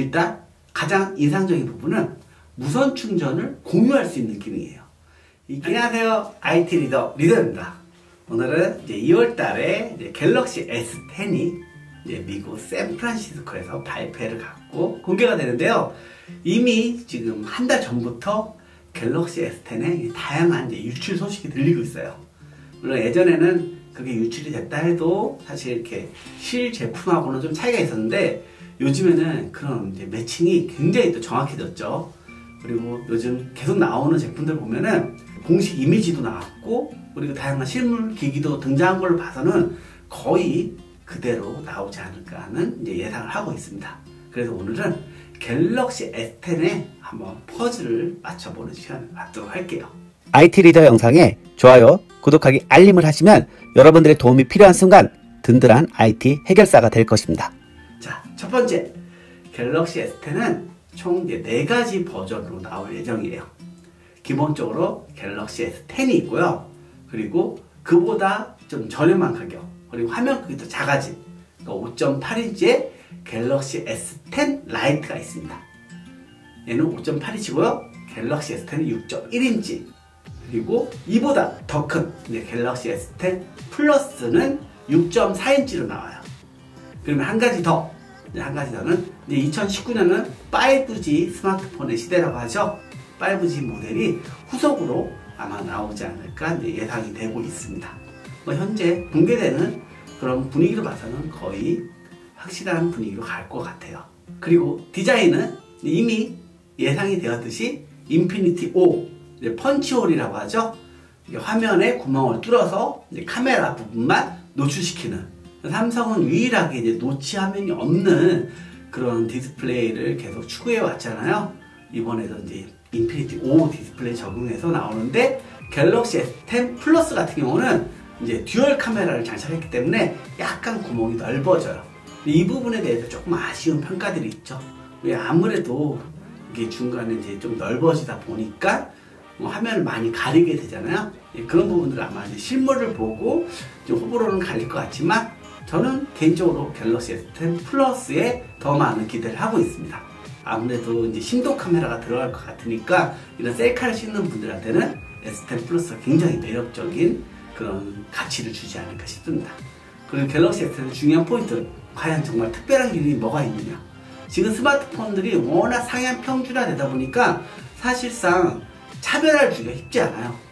일단 가장 인상적인 부분은 무선 충전을 공유할 수 있는 기능이에요. 안녕하세요. IT 리더 리더입니다. 오늘은 이제 2월 달에 이제 갤럭시 S10이 이제 미국 샌프란시스코에서 발표를 갖고 공개가 되는데요. 이미 지금 한 달 전부터 갤럭시 S10의 다양한 이제 유출 소식이 들리고 있어요. 물론 예전에는 그게 유출이 됐다 해도 사실 이렇게 실 제품하고는 좀 차이가 있었는데 요즘에는 그런 매칭이 굉장히 또 정확해졌죠. 그리고 요즘 계속 나오는 제품들 보면은 공식 이미지도 나왔고 그리고 다양한 실물 기기도 등장한 걸 봐서는 거의 그대로 나오지 않을까 하는 예상을 하고 있습니다. 그래서 오늘은 갤럭시 S10에 한번 퍼즐을 맞춰보는 시간을 갖도록 할게요. IT 리더 영상에 좋아요, 구독하기, 알림을 하시면 여러분들의 도움이 필요한 순간 든든한 IT 해결사가 될 것입니다. 자, 첫 번째 갤럭시 S10은 총 4가지 버전으로 나올 예정이에요. 기본적으로 갤럭시 S10이 있고요. 그리고 그보다 좀 저렴한 가격, 그리고 화면 크기도 작아진 5.8인치의 갤럭시 S10 라이트가 있습니다. 얘는 5.8인치고요. 갤럭시 S10은 6.1인치. 그리고 이보다 더 큰 갤럭시 S10 플러스는 6.4인치로 나와요. 그러면 한 가지 더, 한 가지 더는 이제 2019년은 5G 스마트폰의 시대라고 하죠. 5G 모델이 후속으로 아마 나오지 않을까 예상이 되고 있습니다. 뭐 현재 공개되는 그런 분위기로 봐서는 거의 확실한 분위기로 갈 것 같아요. 그리고 디자인은 이미 예상이 되었듯이 인피니티 O, 펀치홀이라고 하죠. 화면에 구멍을 뚫어서 카메라 부분만 노출시키는 삼성은 유일하게 이제 노치 화면이 없는 그런 디스플레이를 계속 추구해 왔잖아요. 이번에도 이제 인피니티 5 디스플레이 적용해서 나오는데 갤럭시 S10 플러스 같은 경우는 이제 듀얼 카메라를 장착했기 때문에 약간 구멍이 넓어져요. 이 부분에 대해서 조금 아쉬운 평가들이 있죠. 아무래도 이게 중간에 이제 좀 넓어지다 보니까 뭐 화면을 많이 가리게 되잖아요. 예, 그런 부분들 아마 실물을 보고 호불호는 갈릴 것 같지만 저는 개인적으로 갤럭시 S10 플러스에 더 많은 기대를 하고 있습니다. 아무래도 이제 심도 카메라가 들어갈 것 같으니까 이런 셀카를 찍는 분들한테는 S10 플러스가 굉장히 매력적인 그런 가치를 주지 않을까 싶습니다. 그리고 갤럭시 S10의 중요한 포인트, 과연 정말 특별한 기능이 뭐가 있느냐. 지금 스마트폰들이 워낙 상향 평준화 되다 보니까 사실상 차별화를 주기가 쉽지 않아요.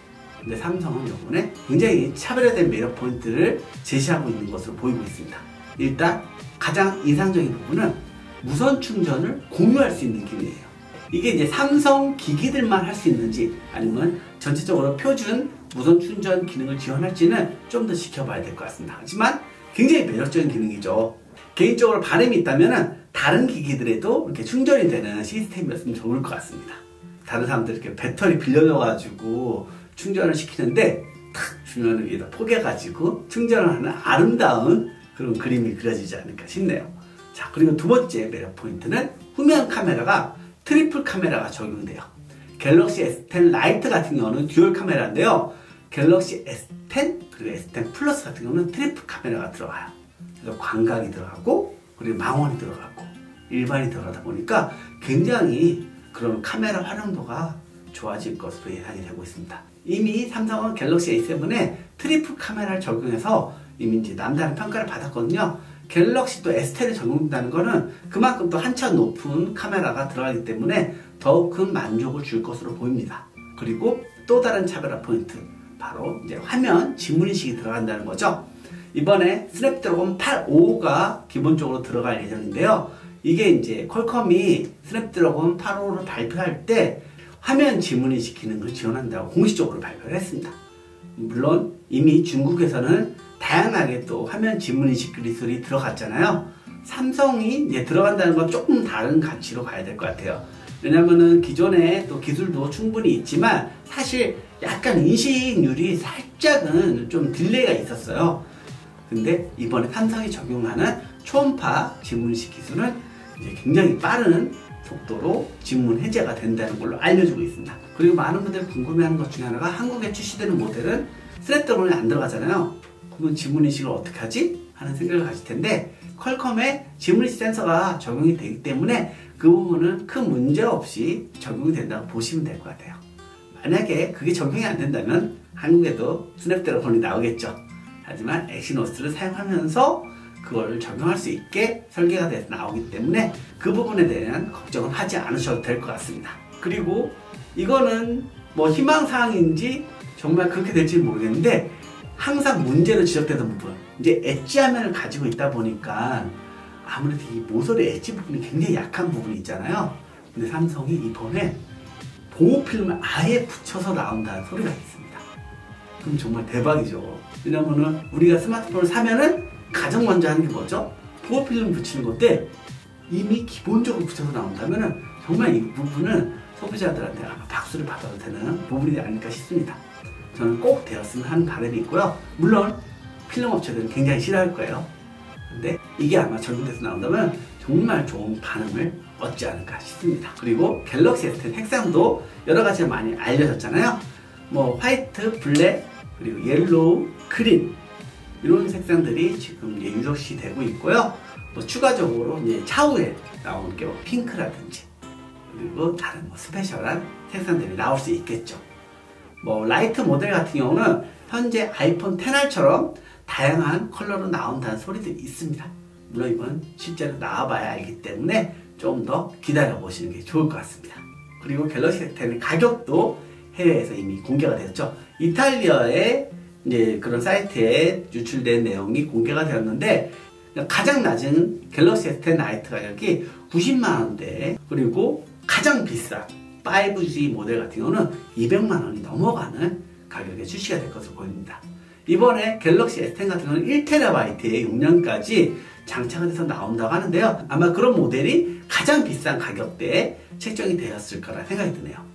근데 삼성은 이번에 굉장히 차별화된 매력 포인트를 제시하고 있는 것으로 보이고 있습니다. 일단 가장 인상적인 부분은 무선 충전을 공유할 수 있는 기능이에요. 이게 이제 삼성 기기들만 할 수 있는지 아니면 전체적으로 표준 무선 충전 기능을 지원할지는 좀 더 지켜봐야 될 것 같습니다. 하지만 굉장히 매력적인 기능이죠. 개인적으로 바람이 있다면 다른 기기들에도 이렇게 충전이 되는 시스템이었으면 좋을 것 같습니다. 다른 사람들 이렇게 배터리 빌려줘가지고 충전을 시키는데 탁 주면을 위에다 포개가지고 충전을 하는 아름다운 그런 그림이 그려지지 않을까 싶네요. 자 그리고 두 번째 매력 포인트는 후면 카메라가 트리플 카메라가 적용돼요. 갤럭시 S10 라이트 같은 경우는 듀얼 카메라인데요. 갤럭시 S10 그리고 S10 플러스 같은 경우는 트리플 카메라가 들어가요. 그래서 광각이 들어가고 그리고 망원이 들어가고 일반이 들어가다 보니까 굉장히 그런 카메라 활용도가 좋아질 것으로 예상이 되고 있습니다. 이미 삼성은 갤럭시 A7에 트리플 카메라를 적용해서 이미 이제 남다른 평가를 받았거든요. 갤럭시 또 S10에 적용된다는 것은 그만큼 또 한참 높은 카메라가 들어가기 때문에 더욱 큰 만족을 줄 것으로 보입니다. 그리고 또 다른 차별화 포인트 바로 이제 화면 지문인식이 들어간다는 거죠. 이번에 스냅드래곤 85가 기본적으로 들어갈 예정인데요. 이게 이제 퀄컴이 스냅드래곤 85를 발표할 때 화면 지문인식 기능을 지원한다고 공식적으로 발표를 했습니다. 물론 이미 중국에서는 다양하게 또 화면 지문 인식 기술이 들어갔잖아요. 삼성이 이제 들어간다는 건 조금 다른 가치로 가야 될 것 같아요. 왜냐면은 기존에 또 기술도 충분히 있지만 사실 약간 인식률이 살짝은 좀 딜레이가 있었어요. 근데 이번에 삼성이 적용하는 초음파 지문인식 기술은 굉장히 빠른 속도로 지문 해제가 된다는 걸로 알려주고 있습니다. 그리고 많은 분들이 궁금해하는 것 중에 하나가 한국에 출시되는 모델은 스냅드래곤이 안 들어가잖아요. 그러면 지문 인식을 어떻게 하지? 하는 생각을 가질 텐데 퀄컴의 지문리시 센서가 적용이 되기 때문에 그 부분은 큰 문제 없이 적용이 된다고 보시면 될 것 같아요. 만약에 그게 적용이 안 된다면 한국에도 스냅드래곤이 나오겠죠. 하지만 엑시노스를 사용하면서 그걸 적용할 수 있게 설계가 돼서 나오기 때문에 그 부분에 대한 걱정은 하지 않으셔도 될 것 같습니다. 그리고 이거는 뭐 희망사항인지 정말 그렇게 될지 모르겠는데 항상 문제로 지적되던 부분 이제 엣지 화면을 가지고 있다 보니까 아무래도 이 모서리 엣지 부분이 굉장히 약한 부분이 있잖아요. 근데 삼성이 이번에 보호필름을 아예 붙여서 나온다는 소리가 있습니다. 그럼 정말 대박이죠. 왜냐면은 우리가 스마트폰을 사면은 가장 먼저 하는 게 뭐죠? 보호필름 붙이는 건데 이미 기본적으로 붙여서 나온다면은 정말 이 부분은 소비자들한테 아마 박수를 받아도 되는 부분이 아닐까 싶습니다. 저는 꼭 되었으면 하는 바람이 있고요. 물론 필름 업체들은 굉장히 싫어할 거예요. 근데 이게 아마 적용돼서 나온다면 정말 좋은 반응을 얻지 않을까 싶습니다. 그리고 갤럭시 S10 색상도 여러 가지 많이 알려졌잖아요. 뭐 화이트, 블랙, 그리고 옐로우, 크림 이런 색상들이 지금 이제 유독시 되고 있고요. 뭐 추가적으로 이제 차후에 나오는 게뭐 핑크라든지 그리고 다른 뭐 스페셜한 색상들이 나올 수 있겠죠. 뭐 라이트 모델 같은 경우는 현재 아이폰 10R처럼 다양한 컬러로 나온다는 소리들이 있습니다. 물론 이건 실제로 나와봐야 알기 때문에 좀 더 기다려 보시는 게 좋을 것 같습니다. 그리고 갤럭시 S10의 가격도 해외에서 이미 공개가 되었죠. 이탈리아의 이제 그런 사이트에 유출된 내용이 공개가 되었는데 가장 낮은 갤럭시 S10 나이트 가격이 90만 원대 그리고 가장 비싼 5G 모델 같은 경우는 200만 원이 넘어가는 가격에 출시가 될 것으로 보입니다. 이번에 갤럭시 S10 같은 경우는 1TB의 용량까지 장착이 돼서 나온다고 하는데요. 아마 그런 모델이 가장 비싼 가격대에 책정이 되었을 거라 생각이 드네요.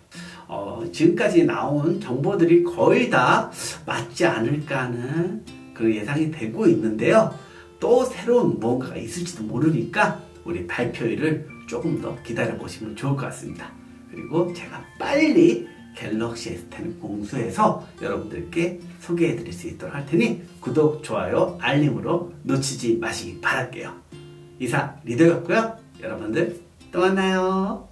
어, 지금까지 나온 정보들이 거의 다 맞지 않을까 하는 그런 예상이 되고 있는데요. 또 새로운 무언가가 있을지도 모르니까 우리 발표일을 조금 더 기다려 보시면 좋을 것 같습니다. 그리고 제가 빨리 갤럭시 S10 공수해서 여러분들께 소개해 드릴 수 있도록 할 테니 구독, 좋아요, 알림으로 놓치지 마시기 바랄게요. 이상 리더였고요. 여러분들 또 만나요.